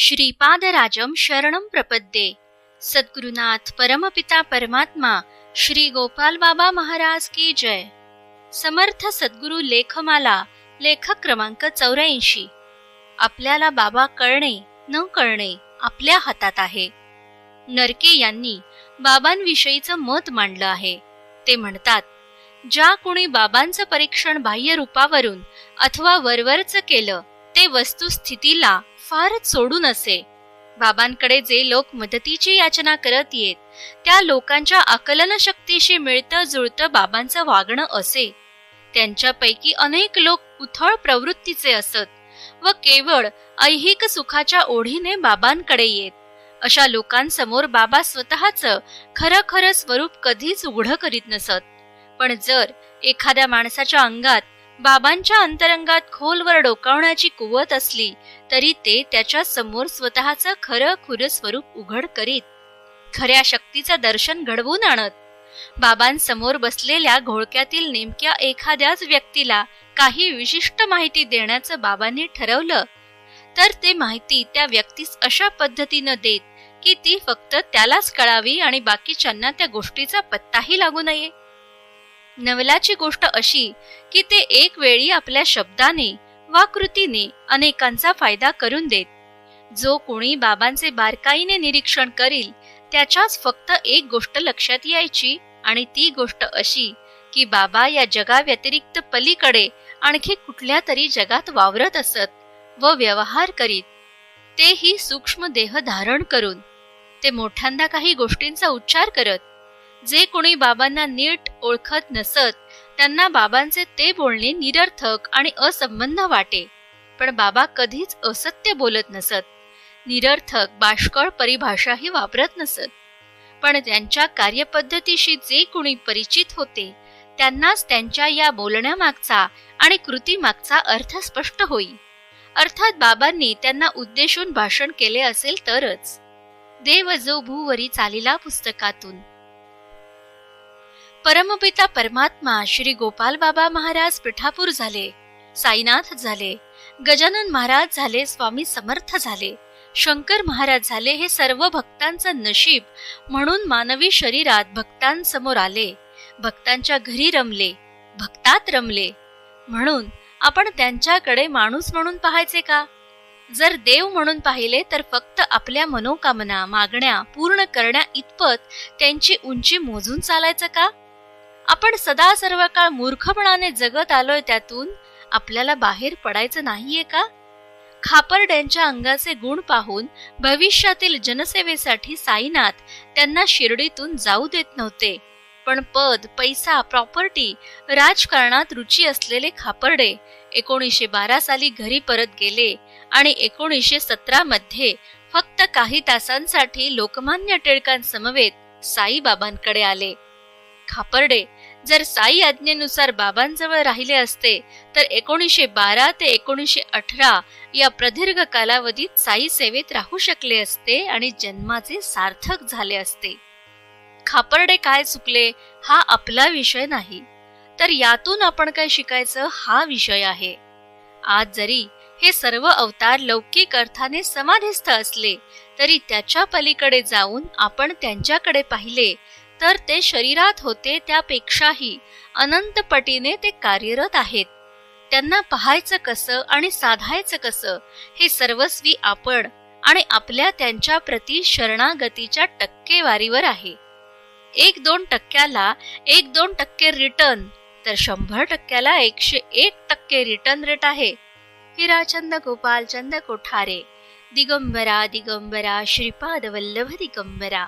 श्रीपादराजम शरणम प्रपद्ये। सद्गुरुनाथ परमपिता परमात्मा श्री गोपाल बाबा महाराज की जय। समर्थ सद्गुरु लेखमाला लेखक क्रमांक चौऱ्याऐंशी। आपल्याला बाबा कळणे न कळणे आपल्या हातात आहे। नरके यांनी बाबांविषयीचं मत मांडलं आहे। ते म्हणतात ज्या कुणी बाबांचं परीक्षण बाह्य रूपावरून अथवा वरवरचं केलं ते वस्तुस्थितीला फारच सोडून असे. बाबांकडे जे लोक मदतीची याचना करत येत त्या लोकांच्या आकलन शक्तीशी मिळतं जुळतं बाबांचं वागणं असे. त्यांच्यापैकी अनेक लोक उथळ प्रवृत्तीचे असत व केवळ ऐहिक सुखाच्या ओढीने बाबांकडे येत. अशा लोकांसमोर बाबा स्वतःच खरं खरं स्वरूप कधीच उघडं करीत नसत. पण जर एखाद्या माणसाच्या अंगात बाबांच्या अंतरंगात खोलवर डोकावण्याची कुवत असली तरी ते त्याच्यासमोर स्वतःच खरं खुरं स्वरूप उघड करीत खऱ्या शक्तीचं दर्शन घडवून आणत. बाबांसमोर बसलेल्या घोळक्यातील नेमक्या एखाद्याच व्यक्तीला काही विशिष्ट माहिती देण्याचं बाबांनी ठरवलं तर ते माहिती त्या व्यक्तीस अशा पद्धतीनं देत की ती फक्त त्यालाच कळावी आणि बाकीच्यांना त्या गोष्टीचा पत्ताही लागू नये. नवलाची गोष्ट अशी की ते एक वेळी आपल्या शब्दाने वा कृतीने अनेकांचा फायदा करून देत. जो कोणी बाबांचे बारकाईने निरीक्षण करील त्याच्याच फक्त एक गोष्ट लक्षात यायची आणि ती गोष्ट अशी की बाबा या जगा व्यतिरिक्त पलीकडे आणखी कुठल्या तरी जगात वावरत असत व व्यवहार करीत. तेही सूक्ष्म देह धारण करून ते मोठ्यांदा काही गोष्टींचा उच्चार करत जे कोणी बाबांना नीट ओळखत नसत त्यांना बाबांचे ते बोलणे निरर्थक आणि असंबंध वाटे. पण बाबा कधीच असत्य बोलत नसत. निरर्थक बाष्कळ परिभाषाही वापरत नसत. पण त्यांच्या कार्यपद्धतीशी जे कोणी परिचित होते त्यांनाच त्यांच्या या बोलण्यामागचा आणि कृतीमागचा अर्थ स्पष्ट होई. अर्थात बाबांनी त्यांना उद्देशून भाषण केले असेल तरच. देव जो भूवरी चालिला पुस्तकातून. परमपिता परमात्मा श्री गोपाल बाबा महाराज पिठापूर झाले साईनाथ झाले गजानन महाराज झाले स्वामी समर्थ झाले शंकर महाराज झाले हे सर्व भक्तांचं नशीब म्हणून मानवी शरीरात भक्तांसमोर आले भक्तांच्या घरी रमले भक्तात रमले. म्हणून आपण त्यांच्याकडे माणूस म्हणून पाहायचे का? जर देव म्हणून पाहिले तर फक्त आपल्या मनोकामना मागण्या पूर्ण करण्या इतपत त्यांची उंची मोजून चालायचं का? आपण सदा सर्व काळ मूर्खपणाने जगत आलोय त्यातून आपल्याला बाहेर पडायचं नाहीये का? खापर्ड्यांच्या अंगाचे गुण पाहून भविष्यातील जनसेवेसाठी साईनाथ त्यांना शिर्डीतून जाऊ देत नव्हते. पण पद पैसा प्रॉपर्टी राजकारणात रुची असलेले खापर्डे एकोणीसशे बारा साली घरी परत गेले आणि एकोणीसशे सतरा मध्ये फक्त काही तासांसाठी लोकमान्य टिळकांसमवेत साईबाबांकडे आले. खापर्डे जर साई आज्ञेनुसार बाबांजवळ राहिले असते तर एकोणीसशे बारा ते एकोणीसशे अठरा या प्रदीर्घ कालावधीत साई सेवेत राहू शकले असते आणि जन्माचे सार्थक झाले असते. खापर्डे काय चुकले हा आपला विषय नाही. तर यातून आपण काय शिकायचं हा विषय आहे. आज जरी हे सर्व अवतार लौकिक अर्थाने समाधिस्थ असले तरी त्याच्या पलीकडे जाऊन आपण त्यांच्याकडे पाहिले तर ते शरीरात होते त्यापेक्षाही अनंत पटीने ते कार्यरत आहेत. त्यांना पाहायचं कसं आणि साधायचं कसं हे सर्वस्वी आपण आणि आपल्या त्यांच्या प्रति शरणागतीच्या टक्केवारीवर आहे. एक दोन टक्क्याला एक दोन टक्के रिटर्न तर शंभर टक्क्याला एकशे एक टक्के रिटर्न रेट आहे. हिराचंद गोपालचंद कोठारे दिगंबरा दिगंबरा श्रीपाद वल्लभ दिगंबरा.